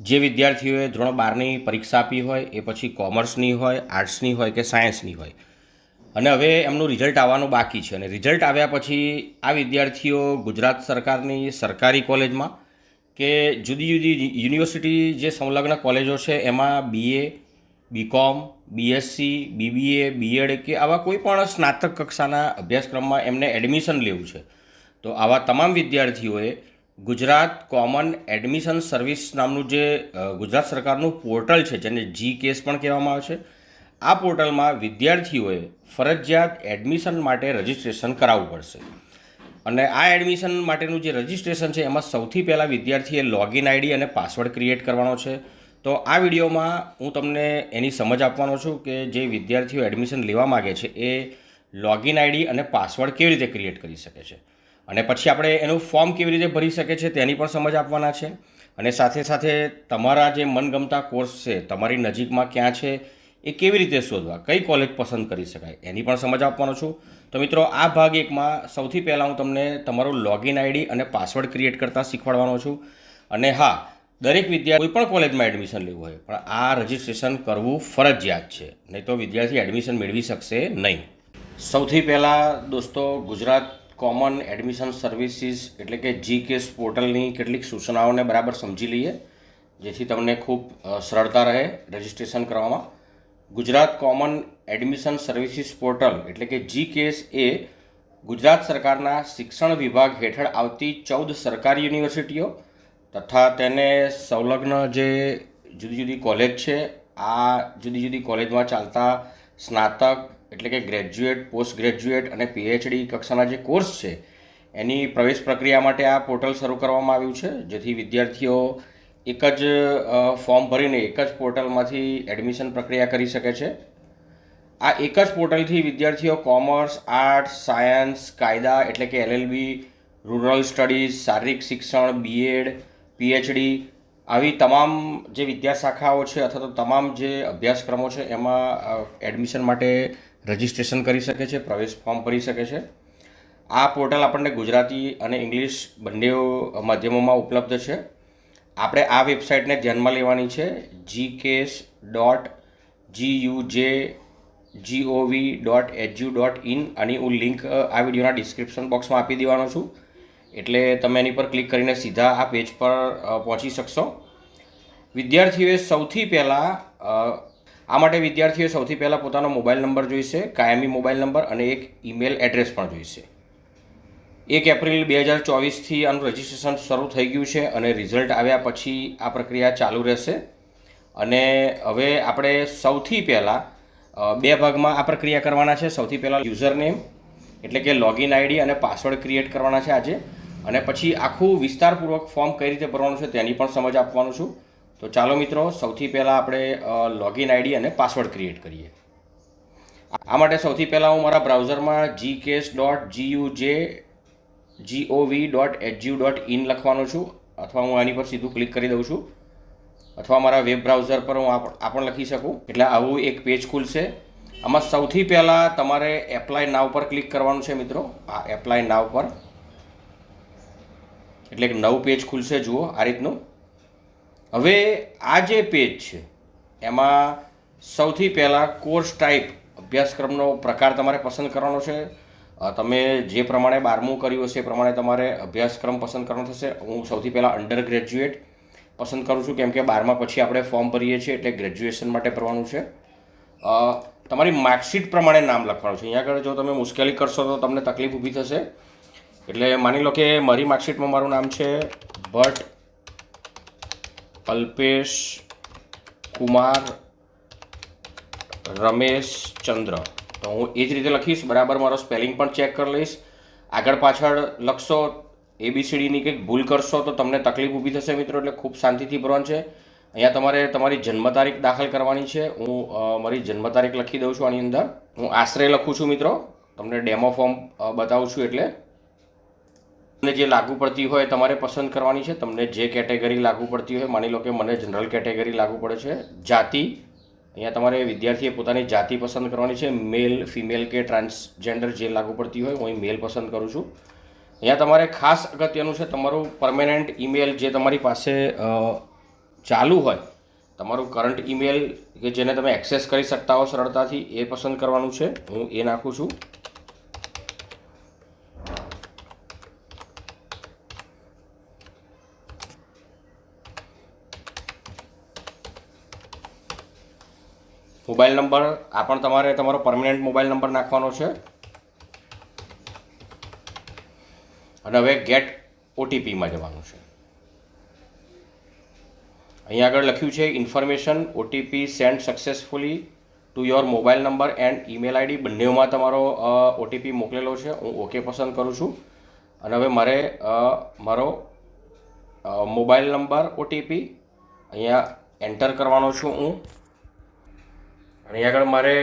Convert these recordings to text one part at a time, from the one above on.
જે વિદ્યાર્થીઓએ ધોરણ બારની પરીક્ષા આપી હોય, એ પછી કોમર્સની હોય, આર્ટ્સની હોય કે સાયન્સની હોય. અને હવે એમનું રિઝલ્ટ આવવાનું બાકી છે. અને રિઝલ્ટ આવ્યા પછી આ વિદ્યાર્થીઓ ગુજરાત સરકારની સરકારી કોલેજમાં કે જુદી જુદી યુનિવર્સિટી જે સંલગ્ન કોલેજો છે, એમાં BA BCom BSc BBA BEd કે આવા કોઈ પણ સ્નાતક કક્ષાના અભ્યાસક્રમમાં એમને એડમિશન લેવું છે. તો આવા તમામ વિદ્યાર્થીઓએ ગુજરાત કોમન એડમિશન સર્વિસ નામનું જે ગુજરાત સરકારનું પોર્ટલ છે, જેને જી કેસ પણ કહેવામાં આવે છે, આ પોર્ટલમાં વિદ્યાર્થીઓએ ફરજિયાત એડમિશન માટે રજિસ્ટ્રેશન કરાવવું પડશે. અને આ એડમિશન માટેનું જે રજિસ્ટ્રેશન છે, એમાં સૌથી પહેલાં વિદ્યાર્થીએ લોગિન આઈડી અને પાસવર્ડ ક્રિએટ કરવાનો છે. તો આ વિડીયોમાં હું તમને એની સમજ આપવાનો છું કે જે વિદ્યાર્થીઓ એડમિશન લેવા માગે છે, એ લોગિન આઈડી અને પાસવર્ડ કેવી રીતે ક્રિએટ કરી શકે છે. અને પછી આપણે એનું ફોર્મ કેવી રીતે ભરી શકે છે તેની પણ સમજ આપવાના છે. અને સાથે સાથે તમારા જે મનગમતા કોર્સ છે, તમારી નજીકમાં ક્યાં છે, એ કેવી રીતે શોધવા, કઈ કોલેજ પસંદ કરી શકાય, એની પણ સમજ આપવાનો છું. તો મિત્રો, આ ભાગ એકમાં સૌથી પહેલાં હું તમને તમારું લોગિન આઈડી અને પાસવર્ડ ક્રિએટ કરતાં શીખવાડવાનો છું. અને હા, દરેક વિદ્યાર્થી કોઈ પણ કોલેજમાં એડમિશન લેવું હોય, પણ આ રજિસ્ટ્રેશન કરવું ફરજિયાત છે. નહીં તો વિદ્યાર્થી એડમિશન મેળવી શકશે નહીં. સૌથી પહેલાં દોસ્તો, ગુજરાત કોમન એડમિશન સર્વિસીસ એટલે કે જી કેસ પોર્ટલની કેટલીક સૂચનાઓને બરાબર સમજી લઈએ, જેથી તમને ખૂબ સરળતા રહે રજિસ્ટ્રેશન કરવામાં. Gujarat common admission services portal એટલે કે જી કેસ એ ગુજરાત સરકારના શિક્ષણ વિભાગ હેઠળ આવતી ચૌદ સરકારી યુનિવર્સિટીઓ તથા તેને સંલગ્ન જે જુદી જુદી કોલેજ છે, આ જુદી જુદી કોલેજમાં ચાલતા સ્નાતક એટલે કે ગ્રેજ્યુએટ પોસ્ટ ગ્રેજ્યુએટ અને પીએચડી કક્ષાના જે કોર્સ છે, એની પ્રવેશ પ્રક્રિયા માટે આ પોર્ટલ શરૂ કરવામાં આવ્યું છે, જેથી વિદ્યાર્થીઓ એક જ ફોર્મ ભરીને એક જ પોર્ટલમાંથી એડમિશન પ્રક્રિયા કરી શકે છે. આ એક જ પોર્ટલથી વિદ્યાર્થીઓ કોમર્સ આર્ટ્સ સાયન્સ કાયદા એટલે કે એલએલબી રૂરલ સ્ટડીઝ શારીરિક શિક્ષણ બીએડ પીએચડી આવી તમામ જે વિદ્યાશાખાઓ છે અથવા તો તમામ જે અભ્યાસક્રમો છે, એમાં એડમિશન માટે રજિસ્ટ્રેશન કરી શકે છે, પ્રવેશ ફોર્મ ભરી શકે છે. આ પોર્ટલ આપણને ગુજરાતી અને ઇંગ્લિશ બંને માધ્યમોમાં ઉપલબ્ધ છે. આપણે આ વેબસાઇટને ધ્યાનમાં લેવાની છે G CAS dot G U J GOV dot HU dot in અને હું લિંક આ વિડીયોના ડિસ્ક્રિપ્શન બોક્સમાં આપી દેવાનો છું. એટલે તમે એની પર ક્લિક કરીને સીધા આ પેજ પર પહોંચી શકશો. વિદ્યાર્થીઓએ સૌથી પહેલાં આ માટે વિદ્યાર્થીઓ સૌથી પહેલાં પોતાનો મોબાઈલ નંબર જોઈશે, કાયમી મોબાઈલ નંબર અને એક ઈમેલ એડ્રેસ પણ જોઈશે. એક એપ્રિલ બે હજાર ચોવીસથી આનું રજિસ્ટ્રેશન શરૂ થઈ ગયું છે અને રિઝલ્ટ આવ્યા પછી આ પ્રક્રિયા ચાલુ રહેશે. અને હવે આપણે સૌથી પહેલાં બે ભાગમાં આ પ્રક્રિયા કરવાના છે. સૌથી પહેલાં યુઝર નેમ, એટલે કે લોગિન આઈડી અને પાસવર્ડ ક્રિએટ કરવાના છે આજે. અને પછી આખું વિસ્તારપૂર્વક ફોર્મ કઈ રીતે ભરવાનું છે તેની પણ સમજ આપવાનું છું. તો ચાલો મિત્રો, સૌથી પહેલાં આપણે લોગિન આઈડી અને પાસવર્ડ ક્રિએટ કરીએ. આ માટે સૌથી પહેલાં હું મારા બ્રાઉઝરમાં G CAS dot GU J GOV dot HU dot in લખવાનો છું, અથવા હું આની પર સીધું ક્લિક કરી દઉં છું. અથવા મારા વેબ બ્રાઉઝર પર હું આ પણ લખી શકું. એટલે આવું એક પેજ ખુલશે. આમાં સૌથી પહેલાં તમારે એપ્લાય નાવ પર ક્લિક કરવાનું છે મિત્રો. આ એપ્લાય નાવ પર. એટલે એક નવું પેજ ખુલશે, જુઓ આ રીતનું. હવે આ જે પેજ છે, એમાં સૌથી પહેલાં કોર્સ ટાઈપ અભ્યાસક્રમનો પ્રકાર તમારે પસંદ કરવાનો છે. તમે જે પ્રમાણે બારમું કર્યું હશે એ પ્રમાણે તમારે અભ્યાસક્રમ પસંદ કરવાનો થશે. હું સૌથી પહેલાં અંડર ગ્રેજ્યુએટ પસંદ કરું છું, કેમ કે બારમા પછી આપણે ફોર્મ ભરીએ છીએ એટલે ગ્રેજ્યુએશન માટે ભરવાનું છે. તમારી માર્કશીટ પ્રમાણે નામ લખવાનું છે. અહીંયા આગળ જો તમે મુશ્કેલી કરશો તો તમને તકલીફ ઊભી થશે. એટલે માની લો કે મારી માર્કશીટમાં મારું નામ છે ભટ્ટ અલ્પેશ કુમાર, રમેશ, ચંદ્ર. તો હું એ જ રીતે લખીશ, બરાબર મારો સ્પેલિંગ પણ ચેક કરી લઈશ. આગળ પાછળ લખશો એબીસીડીની કંઈક ભૂલ કરશો તો તમને તકલીફ ઊભી થશે મિત્રો, એટલે ખૂબ શાંતિથી ભરવાનું છે. અહીંયા તમારે તમારી જન્મ તારીખ દાખલ કરવાની છે. હું મારી જન્મ તારીખ લખી દઉં છું આની અંદર. હું આશરે લખું છું મિત્રો. તમને ડેમો ફોર્મ બતાવું છું એટલે. તમને જે લાગુ પડતી હોય તમારે પસંદ કરવાની છે. તમને જે કેટેગરી લાગુ પડતી હોય, માની લો કે મને જનરલ કેટેગરી લાગુ પડે છે, જાતિ. અહીંયા તમારે વિદ્યાર્થીએ પોતાની જાતિ પસંદ કરવાની છે મેલ ફિમેલ કે ટ્રાન્સજેન્ડર જે લાગુ પડતી હોય, હું અહીં મેલ પસંદ કરું છું. અહીંયા તમારે ખાસ અગત્યનું છે, તમારું પરમેનન્ટ ઈમેલ જે તમારી પાસે ચાલુ હોય, તમારું કરંટ ઈમેલ કે જેને તમે એક્સેસ કરી શકતા હો સરળતાથી, એ પસંદ કરવાનું છે. હું એ નાખું છું. મોબાઈલ નંબર, આ પણ તમારે તમારો પરમનન્ટ મોબાઈલ નંબર નાખવાનો છે. અને હવે ગેટ ઓટીપીમાં જવાનું છે. અહીંયા આગળ લખ્યું છે information OTP send successfully to your mobile number and email ID બંનેમાં તમારો ઓટીપી મોકલેલો છે. હું ઓકે પસંદ કરું છું. અને હવે મારે મારો મોબાઈલ નંબર ઓટીપી અહીંયા એન્ટર કરવાનો છું હું. અને આગળ મારે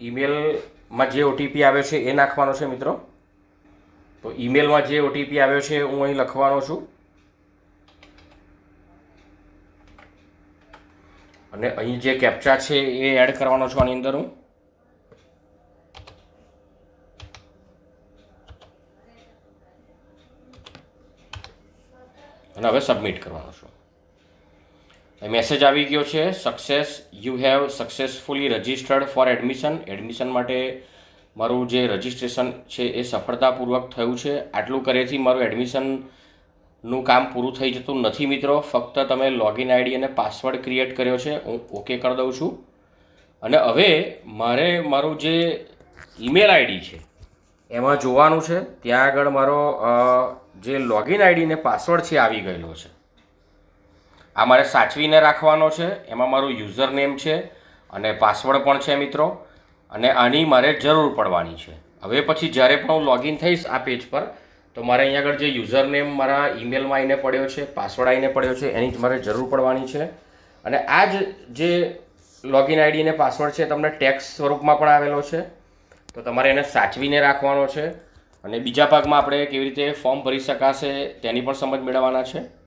ઈમેલમાં જે ઓટીપી આવ્યો છે એ નાખવાનો છે મિત્રો. તો ઈમેલમાં જે ઓટીપી આવ્યો છે હું અહીં લખવાનો છું. અને અહીં જે કેપ્ચા છે એ એડ કરવાનો છું આની અંદર હું. અને હવે સબમિટ કરવાનો છું. મેસેજ આવી ગયો છે success you have successfully registered for admission admission માટે મારું જે રજિસ્ટ્રેશન છે એ સફળતાપૂર્વક થયું છે. આટલું કરેથી મારું એડમિશનનું કામ પૂરું થઈ જતું નથી મિત્રો. ફક્ત તમે લોગિન આઈડી અને પાસવર્ડ ક્રિએટ કર્યો છે. હું ઓકે કરી દઉં છું. અને હવે મારે મારું જે ઈમેલ આઈડી છે, એમાં જોવાનું છે. ત્યાં આગળ મારો જે લોગિન આઈડી ને પાસવર્ડ છે આવી ગયેલો છે. આ મારે સાચવીને રાખવાનો છે. એમાં મારું યુઝર નેમ છે અને પાસવર્ડ પણ છે મિત્રો. અને આની મારે જરૂર પડવાની છે. હવે પછી જ્યારે પણ હું લોગિન થઈશ આ પેજ પર, તો મારે અહીંયા આગળ જે યુઝર નેમ મારા ઈમેલમાં આવીને પડ્યો છે પાસવર્ડ આવીને પડ્યો છે, એની જ મારે જરૂર પડવાની છે. અને આ જ જે લોગિન આઈડી અને પાસવર્ડ છે તમને ટેક્સ સ્વરૂપમાં પણ આવેલો છે. તો તમારે એને સાચવીને રાખવાનો છે. અને બીજા ભાગમાં આપણે કેવી રીતે ફોર્મ ભરી શકાશે તેની પણ સમજ મેળવવાના છે.